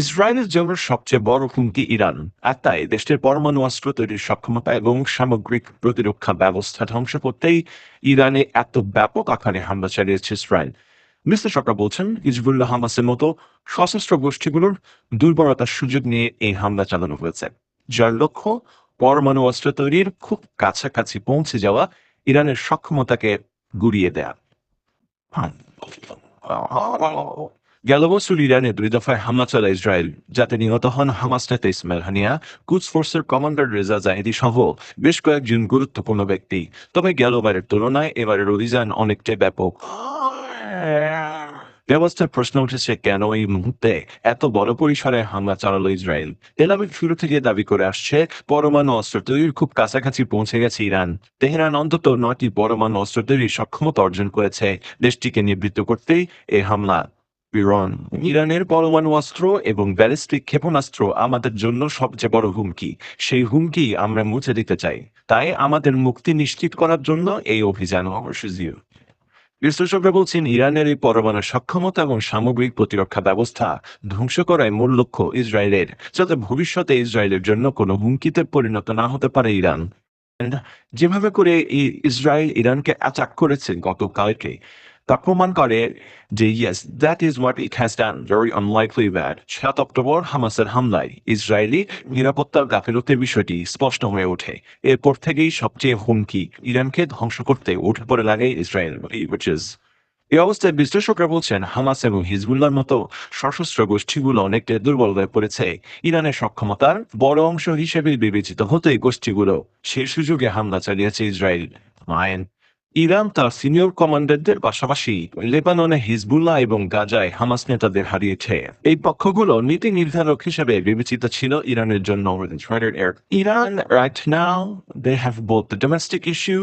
ইসরায়েলের জন্য সবচেয়ে বড় হুমকি ইরান, আর তাই দেশটির পরমাণু অস্ত্র তৈরির সক্ষমতা এবং সামগ্রিক প্রতিরক্ষা ব্যবস্থা ধ্বংস করতেই ইরানে এত ব্যাপক আকারে হামলা চালিয়েছে ইসরায়েল। বিশ্লেষকরা বলছেন, হিজবুল্লাহ হামাসের মতো সশস্ত্র গোষ্ঠীগুলোর দুর্বলতার সুযোগ নিয়ে এই হামলা চালানো হয়েছে, যার লক্ষ্য পরমাণু অস্ত্র তৈরির খুব কাছাকাছি পৌঁছে যাওয়া, ইরানের সক্ষমতাকে গুড়িয়ে দেয়া। গেল বছর ইরানে দুই দফায় হামলা চালায় ইসরায়েল, যাতে নিহত হন হামাস নেতা ইসমাইল হানিয়া কুচ ফোর্সের কমান্ডার রেজা জাহেদি সহ বেশ কয়েকজন গুরুত্বপূর্ণ ব্যক্তি। তবে গেলবারের তুলনায় এবারের অভিযান অনেকটাই ব্যাপক। ব্যবস্থার প্রশ্ন উঠেছে, কেন এই মুহূর্তে এত বড় পরিসরে হামলা চালালো ইসরায়েল? তেলাবিব শুরু থেকে দাবি করে আসছে, পরমাণু অস্ত্র তৈরির খুব কাছাকাছি পৌঁছে গেছে ইরান। তেহরান অন্তত নয়টি পরমাণু অস্ত্র তৈরির সক্ষমতা অর্জন করেছে। দেশটিকে নিবৃত্ত করতেই এই হামলা। ইরান ইরানের পরমাণু অস্ত্র এবং ব্যালিস্টিক ক্ষেপণাস্ত্র আমাদের জন্য সবচেয়ে বড় হুমকি। সেই হুমকি আমরা মুছে দিতে চাই। তাই আমাদের মুক্তি নিশ্চিত করার জন্য এই অভিযান অবশ্যই। বিশ্লেষকরা বলছেন, ইরানের এই পরমাণু সক্ষমতা এবং সামগ্রিক প্রতিরক্ষা ব্যবস্থা ধ্বংস করায় মূল লক্ষ্য ইসরায়েলের, যাতে ভবিষ্যতে ইসরায়েলের জন্য কোনো হুমকিতে পরিণত না হতে পারে ইরান। যেভাবে করে ইসরায়েল ইরানকে অ্যাটাক করেছে গতকালকে। তা প্রমাণ করে যে yes that is what it has done very unlikely bad সাত অক্টোবর হামাসের হামলায় ইসরায়েলি নিরাপত্তার গাফিলতির বিষয়টি স্পষ্ট হয়ে ওঠে। এরপর থেকেই সবচেয়ে হুমকি ইরানকে ধ্বংস করতে উঠে পড়ে লাগে ইসরায়েল, which is এই অবস্থায় বিশ্লেষকরা বলছেন, হামাস এবং হিজবুল্লার মতো সশস্ত্র গোষ্ঠীগুলো অনেকটা দুর্বল হয়ে পড়েছে। ইরানের সক্ষমতার বড় অংশ হিসেবে বিবেচিত হতো গোষ্ঠীগুলো সেই সুযোগে হামলা চালিয়েছে ইসরায়েল। আইন ইরান তার সিনিয়র কমান্ডারদের পাশাপাশি লেবাননে হিজবুল্লাহ এবং গাজায় হামাস নেতাদের হারিয়েছে এই পক্ষগুলো নীতি নির্ধারক হিসেবে বিবেচিত ছিল ইরানের জন্য Iran right now they have both domestic issue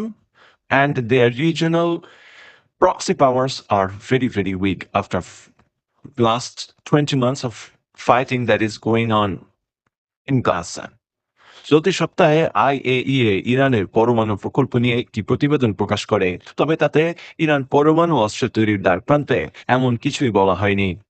and their regional proxy powers are very, very weak after last 20 months of fighting that is going on in Gaza. চলতি সপ্তাহে আইএইএ ইরানের পরমাণু প্রকল্প নিয়ে একটি প্রতিবেদন প্রকাশ করে, তবে তাতে ইরান পরমাণু অস্ত্র তৈরির দ্বার প্রান্তে এমন কিছুই বলা হয়নি।